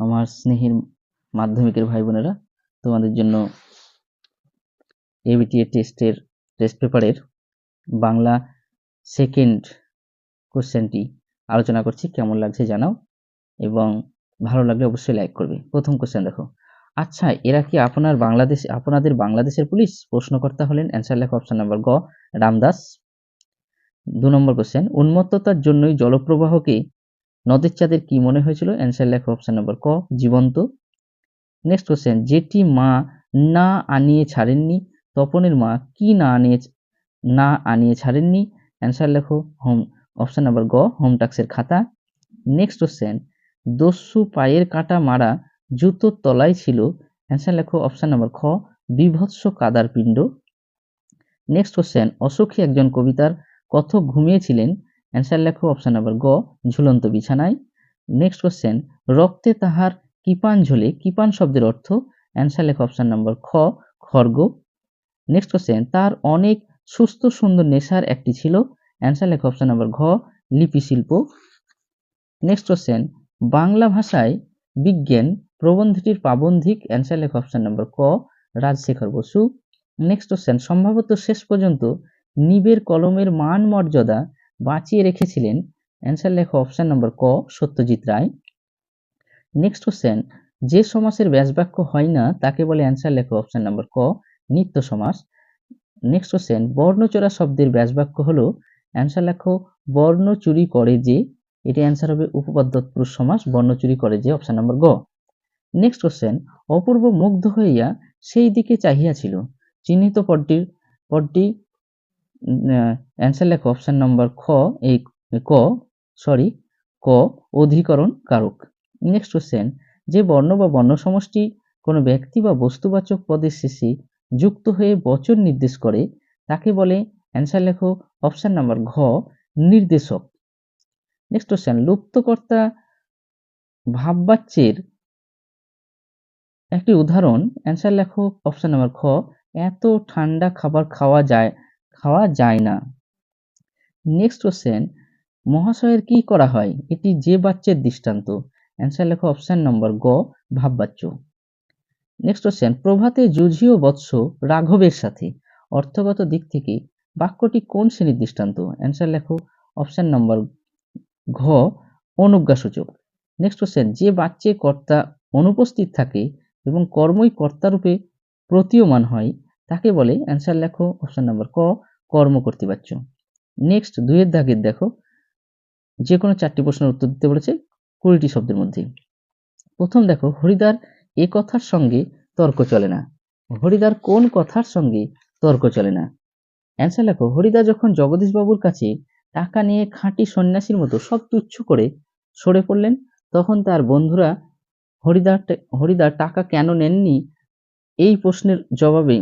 আমার স্নেহের মাধ্যমিকের ভাই বোনেরা, তোমাদের জন্য এবিটিএ টেস্টের টেস্ট পেপারের বাংলা সেকেন্ড কোশ্চেনটি আলোচনা করছি। কেমন লাগছে জানাও এবং ভালো লাগলে অবশ্যই লাইক করবে। প্রথম কোশ্চেন দেখো। আচ্ছা এরা কি আপনার বাংলাদেশ, আপনাদের বাংলাদেশের পুলিশ? প্রশ্নকর্তা হলেন অ্যান্সার লেখা অপশন নাম্বার গ, রামদাস। দু নম্বর কোশ্চেন উন্মত্ততার জন্যই জলপ্রবাহকে নদের চাঁদের কি মনে হয়েছিল? অ্যান্সার লেখো অপশন নাম্বার ক, জীবন্ত। নেক্সট কোশ্চেন যেটি মা না আনিয়ে ছাড়েননি? তপনের মা কি না আনিয়ে না আনিয়ে ছাড়েননি? অ্যান্সার লেখো হোম অপশন নাম্বার গ হোম টাক্সের খাতা। নেক্সট কোশ্চেন দস্যু পায়ের কাটা মারা জুতোর তলায় ছিল? অ্যান্সার লেখো অপশন নাম্বার খ, বিভৎস কাদার পিণ্ড। নেক্সট কোশ্চেন অসখী একজন কবিতার কথক ঘুমিয়েছিলেন? অ্যান্সার লেখো অপশন নাম্বার গ ঝুলন্ত বিছানায়। নেক্সট কোশ্চেন রক্তে তাহার কিপান ঝোলে, কিপান শব্দের অর্থ? অ্যান্সার লেখো অপশন নাম্বার খ, খর্গ। নেক্সট কোশ্চেন তার অনেক সুস্থ, সুন্দর নেশার একটি ছিল? অ্যান্সার লেখো অপশন নাম্বার ঘ লিপি শিল্প নেক্সট কোশ্চেন বাংলা ভাষায় বিজ্ঞান প্রবন্ধটির প্রাবন্ধিক? অ্যান্সার লেখো অপশন নাম্বার ক, রাজশেখর বসু। নেক্সট কোশ্চেন সম্ভবত শেষ পর্যন্ত নিবের কলমের মান মর্যাদা বাঁচিয়ে রেখেছিলেন। অ্যান্সার লেখো অপশান নম্বর ক, সত্যজিৎ রায়। নেক্সট কোশ্চেন যে সমাসের ব্যাসবাক্য হয় না, তাকে বলে অ্যান্সার লেখো অপশান নম্বর ক, নিত্য সমাস। নেক্সট কোশ্চেন বর্ণচোরা শব্দের ব্যাসবাক্য হলো অ্যান্সার লেখো, বর্ণ চুরি করে যে, এটি অ্যান্সার হবে উপপাদ্য পুরুষ সমাস, বর্ণ চুরি করে যে অপশান নম্বর গ। নেক্সট কোশ্চেন অপূর্ব মুগ্ধ হইয়া সেই দিকে চাহিয়াছিল। চিহ্নিত পদটির, পদটি অ্যান্সার লেখো অপশন নম্বর খ, এই ক সরি ক, অধিকরণ কারক। নেক্সট কোশ্চেন যে বর্ণ বা বর্ণ সমষ্টি কোনো ব্যক্তি বা বস্তুবাচক পদের শেষে যুক্ত হয়ে বচন নির্দেশ করে, তাকে বলে অ্যান্সার লেখো অপশন নাম্বার ঘ, নির্দেশক। নেক্সট কোশ্চেন লুপ্তকর্তা ভাববাচ্যের একটি উদাহরণ অ্যান্সার লেখো অপশন নাম্বার খ এত ঠান্ডা খাবার খাওয়া যায় খাওয়া যায় না। নেক্সট কোশ্চেন মহাশয়ের কি করা হয়? এটি যে বাচ্চের দৃষ্টান্ত। অ্যান্সার লেখো অপশন নম্বর গ, ভাববাচ্য। নেক্সট কোশ্চেন প্রভাতে যুঝিও বৎস রাঘবের সাথে। অর্থগত দিক থেকে, বাক্যটি কোন শ্রেণির দৃষ্টান্ত? অ্যান্সার লেখো অপশন নম্বর ঘ, অনুজ্ঞাসূচক। নেক্সট কোশ্চেন যে বাচ্চে কর্তা অনুপস্থিত থাকে এবং কর্মই কর্তারূপে প্রতীয়মান হয়, তাকে বলে অ্যান্সার লেখো অপশন নম্বর ক কর্ম কর্তৃবাচ্য নেক্সট দুইয়ের দাগের দেখো। যে কোনো চারটি প্রশ্নের উত্তর দিতে বলেছে কুড়িটি শব্দের মধ্যে প্রথম দেখো হরিদার এ কথার সঙ্গে তর্ক চলে না। হরিদার কোন কথার সঙ্গে তর্ক চলে না? অ্যান্সার লেখো হরিদা যখন জগদীশবাবুর কাছে টাকা নিয়ে খাঁটি সন্ন্যাসীর মতো সব তুচ্ছ করে সরে পড়লেন, তখন তার বন্ধুরা হরিদার হরিদার টাকা কেন নেননি? এই প্রশ্নের জবাবে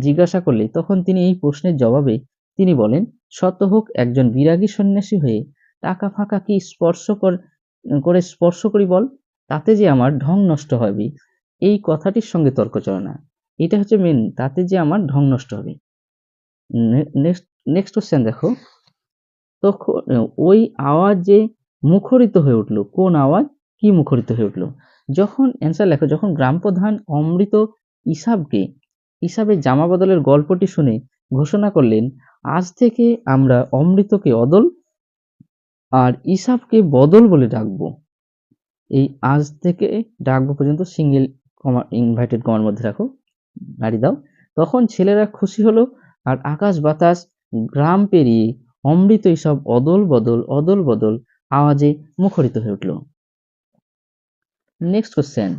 জিজ্ঞাসা করলে তখন তিনি এই প্রশ্নের জবাবে তিনি বলেন শত হোক, একজন বিরাগী সন্ন্যাসী হয়ে টাকা ফাঁকা কি স্পর্শ করে স্পর্শ করি বল? তাতে যে আমার ঢং নষ্ট হবে। এই কথাটির সঙ্গে তর্ক চলে না। এটা হচ্ছে মেন তাতে যে আমার ঢং নষ্ট হবে। নেক্সট নেক্সট কোশ্চেন দেখো। তখন, ওই আওয়াজে মুখরিত হয়ে উঠল। কোন আওয়াজ? কি মুখরিত হয়ে উঠল? যখন অ্যান্সার লেখো, যখন গ্রাম প্রধান অমৃত ইসাবকে, ইসাবের জামা বদলের গল্পটি শুনে ঘোষণা করলেন, আজ থেকে আমরা অমৃতকে অদল আর ইসাবকে বদল বলে ডাকবো। এই আজ থেকে ডাকবো পর্যন্ত সিঙ্গেল কমা, ইনভাইটেড কমার মধ্যে রাখো গাড়ি দাও। তখন ছেলেরা খুশি হলো আর আকাশ বাতাস, গ্রাম পেরিয়ে অমৃত এসব অদল বদল অদল বদল আওয়াজে মুখরিত হয়ে উঠল। নেক্সট কোশ্চেন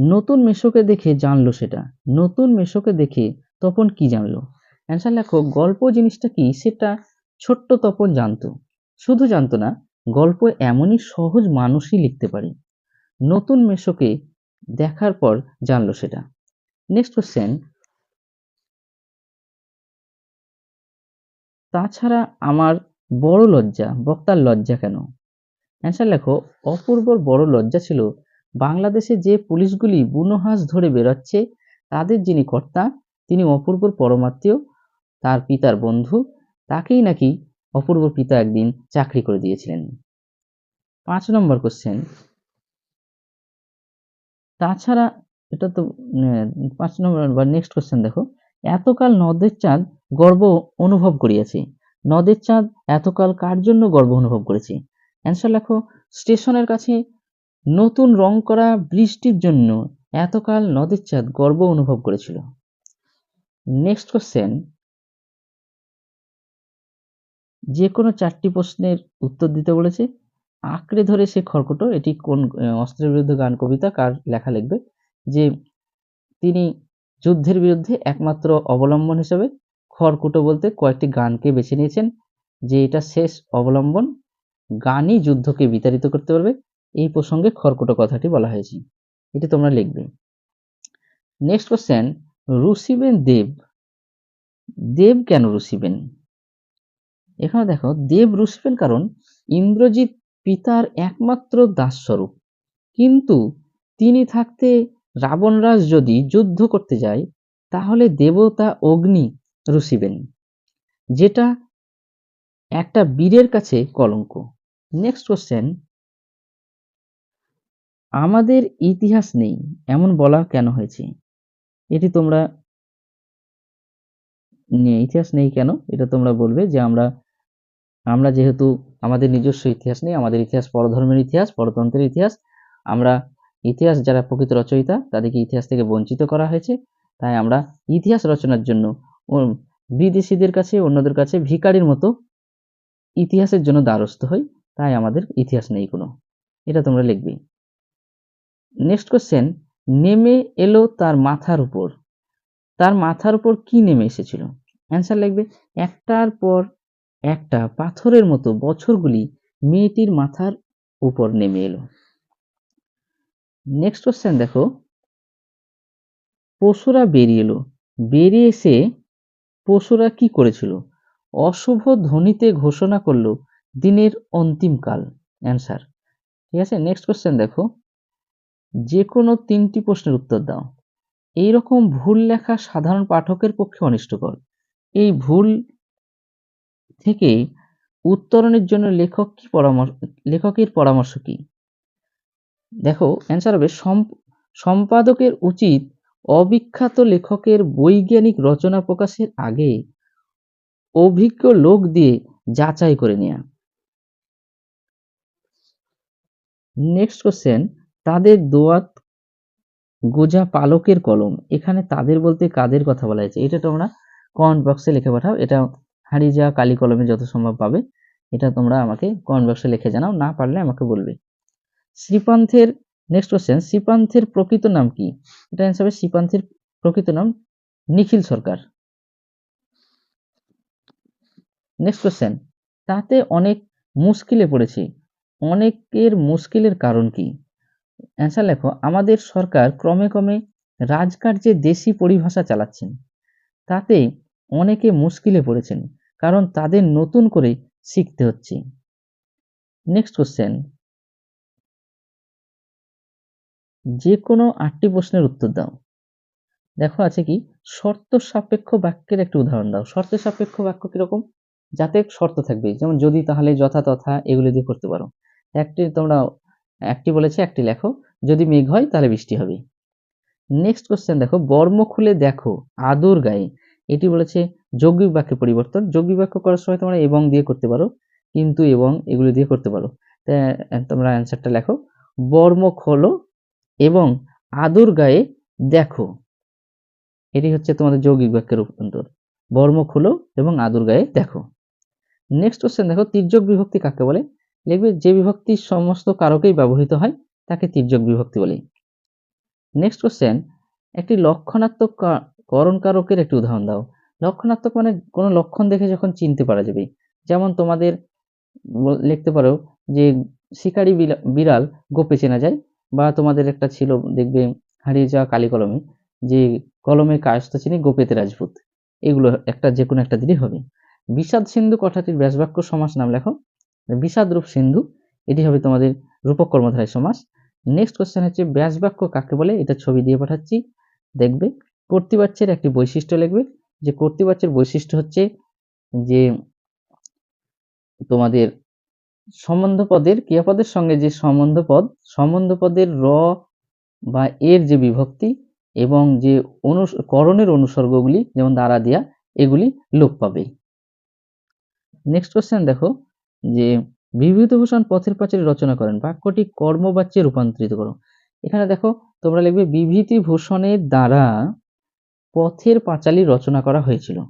নতুন মেশোকে দেখে জানলো সেটা। নতুন মেশোকে দেখে তপন কি জানলো? অ্যান্সার লেখো, গল্প জিনিসটা কি? সেটা ছোট্ট তপন জানতো। শুধু জানতো না, গল্প এমনই সহজ মানুষই লিখতে পারে। নতুন মেশোকে দেখার পর জানলো সেটা। নেক্সট কোশ্চেন তাছাড়া আমার বড় লজ্জা, বক্তার লজ্জা কেন? অ্যান্সার লেখো, অপূর্বর বড় লজ্জা ছিল বাংলাদেশে যে পুলিশগুলি বুনো হাঁস ধরে বেরোচ্ছে তাদের যিনি কর্তা, তিনি অপূর্বর পরমাত্মীয়, তার পিতার বন্ধু, তাকেই নাকি অপূর্বর পিতা একদিন চাকরি করে দিয়েছিলেন। পাঁচ নম্বর কোশ্চেন তাছাড়া এটা তো পাঁচ নম্বর বা নেক্সট কোশ্চেন দেখো। এতকাল নদের চাঁদ গর্ব অনুভব করিয়াছে। নদের চাঁদ এতকাল কার জন্য গর্ব অনুভব করেছে? অ্যান্সার লেখো, স্টেশনের কাছে নতুন রং করা বৃষ্টির জন্য এতকাল নদের চাঁদ গর্ব অনুভব করেছিল। নেক্সট কোশ্চেন যে কোনো চারটি প্রশ্নের উত্তর দিতে বলেছে। আঁকড়ে ধরে সে খড়কুটো, এটি কোন অস্ত্রের বিরুদ্ধে গান কবিতা, কার লেখা লিখবে? যে তিনি যুদ্ধের বিরুদ্ধে একমাত্র অবলম্বন হিসেবে খড়কুটো বলতে কয়েকটি গানকে বেছে নিয়েছেন, যে এটা শেষ অবলম্বন। গানই যুদ্ধকে বিতাড়িত করতে পারবে। এই প্রসঙ্গে খড়কুটো কথাটি বলা হয়েছে। এটি তোমরা লিখবে। নেক্সট কোশ্চেন রুশিবেন দেব। দেব কেন রুশিবেন এখানে দেখো, দেব রুশিবেন কারণ ইন্দ্রজিৎ পিতার একমাত্র দাসস্বরূপ। কিন্তু তিনি থাকতে রাবণরাজ যদি যুদ্ধ করতে যায়, তাহলে দেবতা অগ্নি রুশিবেন যেটা একটা বীরের কাছে কলঙ্ক। নেক্সট কোশ্চেন আমাদের ইতিহাস নেই, এমন বলা কেন হয়েছে? এটি তোমরা ইতিহাস নেই কেন? এটা তোমরা বলবে যে আমরা আমরা যেহেতু আমাদের নিজস্ব ইতিহাস নেই, আমাদের ইতিহাস পরধর্মের ইতিহাস, পরতন্ত্রের ইতিহাস, আমরা ইতিহাস যারা প্রকৃত রচয়িতা, তাদেরকে ইতিহাস থেকে বঞ্চিত করা হয়েছে, তাই আমরা ইতিহাস রচনার জন্য বিদেশিদের কাছে, অন্যদের কাছে ভিকারির মতো ইতিহাসের জন্য দ্বারস্থ হই, তাই আমাদের ইতিহাস নেই কোনো। এটা তোমরা লিখবে। নেক্সট কোশ্চেন নেমে এলো তার মাথার উপর। তার মাথার উপর কি নেমে এসেছিল? অ্যান্সার লিখবে, একটার পর একটা পাথরের মতো বছরগুলি মেয়েটির মাথার উপর নেমে এলো। নেক্সট কোশ্চেন দেখো, পশুরা বেরিয়ে এলো। বেরিয়ে এসে পশুরা কি করেছিল? অশুভ ধ্বনিতে ঘোষণা করল, দিনের অন্তিমকাল অ্যান্সার ঠিক আছে? নেক্সট কোশ্চেন দেখো যে কোনো তিনটি প্রশ্নের উত্তর দাও। এই রকম ভুল লেখা সাধারণ পাঠকের পক্ষে অনিষ্টকর। এই ভুল থেকে উত্তরণের জন্য লেখক কি পরামর্শ, লেখকের পরামর্শ কি? দেখো অ্যান্সার হবে সম্পাদকের উচিত অবিখ্যাত লেখকের বৈজ্ঞানিক রচনা প্রকাশের আগে অভিজ্ঞ লোক দিয়ে যাচাই করে নেয়া। নেক্সট কোশ্চেন তাদের দোয়াত গোজা পালকের কলম। এখানে তাদের বলতে কাদের কথা বলা হয়েছে? এটা তোমরা কমেন্ট বক্সে লিখে পাঠাও। এটা হারিয়ে যাওয়া কালি কলমে যত সম্ভব পাবে, এটা তোমরা আমাকে কমেন্ট বক্সে লিখে জানাও। না পারলে আমাকে বলবে। শ্রীপান্থের নেক্সট কোশ্চেন শ্রীপান্থের প্রকৃত নাম কি? এটা অ্যান্সার হবে শ্রীপান্থের প্রকৃত নাম নিখিল সরকার। নেক্সট কোশ্চেন তাতে অনেক মুশকিলে পড়েছে। অনেকের মুশকিলের কারণ কি? অ্যান্সার লেখো, আমাদের সরকার ক্রমে ক্রমে রাজকার্যে দেশি পরিভাষা চালাচ্ছেন। তাতে অনেকে মুশকিলে পড়েছেন, কারণ তাদের নতুন করে শিখতে হচ্ছে। নেক্সট কোশ্চেন যে কোনো আটটি প্রশ্নের উত্তর দাও। দেখো আছে কি, শর্ত সাপেক্ষ বাক্যের একটি উদাহরণ দাও। শর্ত সাপেক্ষ বাক্য কীরকম? যাতে শর্ত থাকবে। যেমন যদি তাহলে যথা তথা এগুলো দিয়ে করতে পারো। একটি তোমরা একটি বলেছে, একটি লেখো। যদি মেঘ হয়, তাহলে বৃষ্টি হবে। নেক্সট কোশ্চেন দেখো, বর্ম খুলে দেখো, আদর গায়ে। এটি বলেছে যৌগিক বাক্যে পরিবর্তন। যৌগিক বাক্য করার সময় তোমরা এবং দিয়ে করতে পারো, কিন্তু এবং এগুলো দিয়ে করতে পারো। তোমরা অ্যান্সারটা লেখো। বর্ম খোলো এবং আদর গায়ে দেখো। এটি হচ্ছে তোমাদের যৌগিক বাক্যের রূপান্তর। বর্ম খুলো এবং আদর গায়ে দেখো। নেক্সট কোশ্চেন দেখো, তির্যক বিভক্তি কাকে বলে? লিখবে যে বিভক্তি সমস্ত কারকেই ব্যবহৃত হয়, তাকে তির্যক বিভক্তি বলে। নেক্সট কোশ্চেন একটি লক্ষণাত্মক করণ কারকের একটি উদাহরণ দাও। লক্ষণাত্মক মানে কোনো লক্ষণ দেখে যখন চিনতে পারা যাবে। যেমন তোমাদের লিখতে পারো যে শিকারি বিড়াল গোপে চেনা যায়, বা তোমাদের একটা ছিল দেখবে হারিয়ে যাওয়া কালি কলমে, যে কলমে কায়স্থ চিনি গোপেতে রাজপুত। এগুলো একটা যে কোনো একটা দিলেই হবে। বিষাদ সিন্ধু কথাটির ব্যাসবাক্য সমাস নাম লেখো। বিষাদ রূপ সিন্ধু, এটি হবে তোমাদের রূপক কর্মধারয় সমাস। নেক্সট কোশ্চেন হচ্ছে, ব্যাসবাক্য কাকে বলে? এটা ছবি দিয়ে পাঠাচ্ছি। দেখবে কর্তৃবাচ্যের একটি বৈশিষ্ট্য লিখবে। যে কর্তৃবাচ্যের বৈশিষ্ট্য হচ্ছে যে তোমাদের সম্বন্ধ পদের ক্রিয়াপদের সঙ্গে যে সম্বন্ধ পদ সম্বন্ধ পদের র বা এর যে বিভক্তি এবং যে অনু করণের অনুসর্গগুলি যেমন দ্বারা দিয়া, এগুলি লোপ পাবে। নেক্সট কোশ্চেন দেখো যে বিভূতিভূষণ পথের পাঁচালী রচনা করেন। বাক্যটি কর্মবাচ্যে রূপান্তরিত করো। এখানে দেখো, তোমরা লিখবে, বিভূতিভূষণের দ্বারা পথের পাঁচালী রচনা করা হয়েছিল।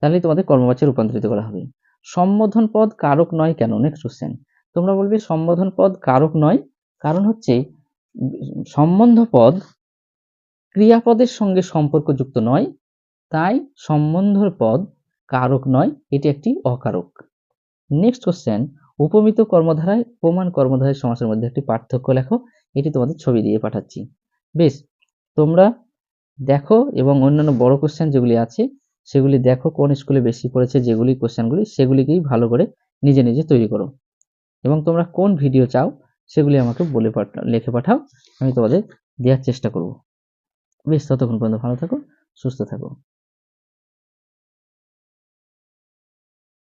তাহলে তোমাদের কর্মবাচ্যে রূপান্তরিত করা হবে। সম্বোধন পদ কারক নয় কেন? নেক্সট কোশ্চেন তোমরা বলবে, সম্বোধন পদ কারক নয়। কারণ হচ্ছে, সম্বন্ধ পদ ক্রিয়াপদের সঙ্গে সম্পর্কযুক্ত নয়। তাই সম্বন্ধর পদ কারক নয়। এটি একটি অকারক। নেক্সট কোশ্চেন উপমিত কর্মধারায়, প্রমাণ কর্মধারায় সমাসের মধ্যে একটি পার্থক্য লেখো, এটি তোমাদের ছবি দিয়ে পাঠাচ্ছি। বেশ, তোমরা দেখো এবং অন্যান্য বড় কোশ্চেন যেগুলি আছে, সেগুলি দেখো কোন স্কুলে বেশি পড়েছে, যেগুলি কোশ্চেনগুলি সেগুলিকেই ভালো করে নিজে নিজে তৈরি করো। এবং তোমরা কোন ভিডিও চাও, সেগুলি আমাকে বলে পাঠা, লিখে পাঠাও, আমি তোমাদের দেওয়ার চেষ্টা করব। বেশ, ততক্ষণ পর্যন্ত ভালো থাকো, সুস্থ থাকো।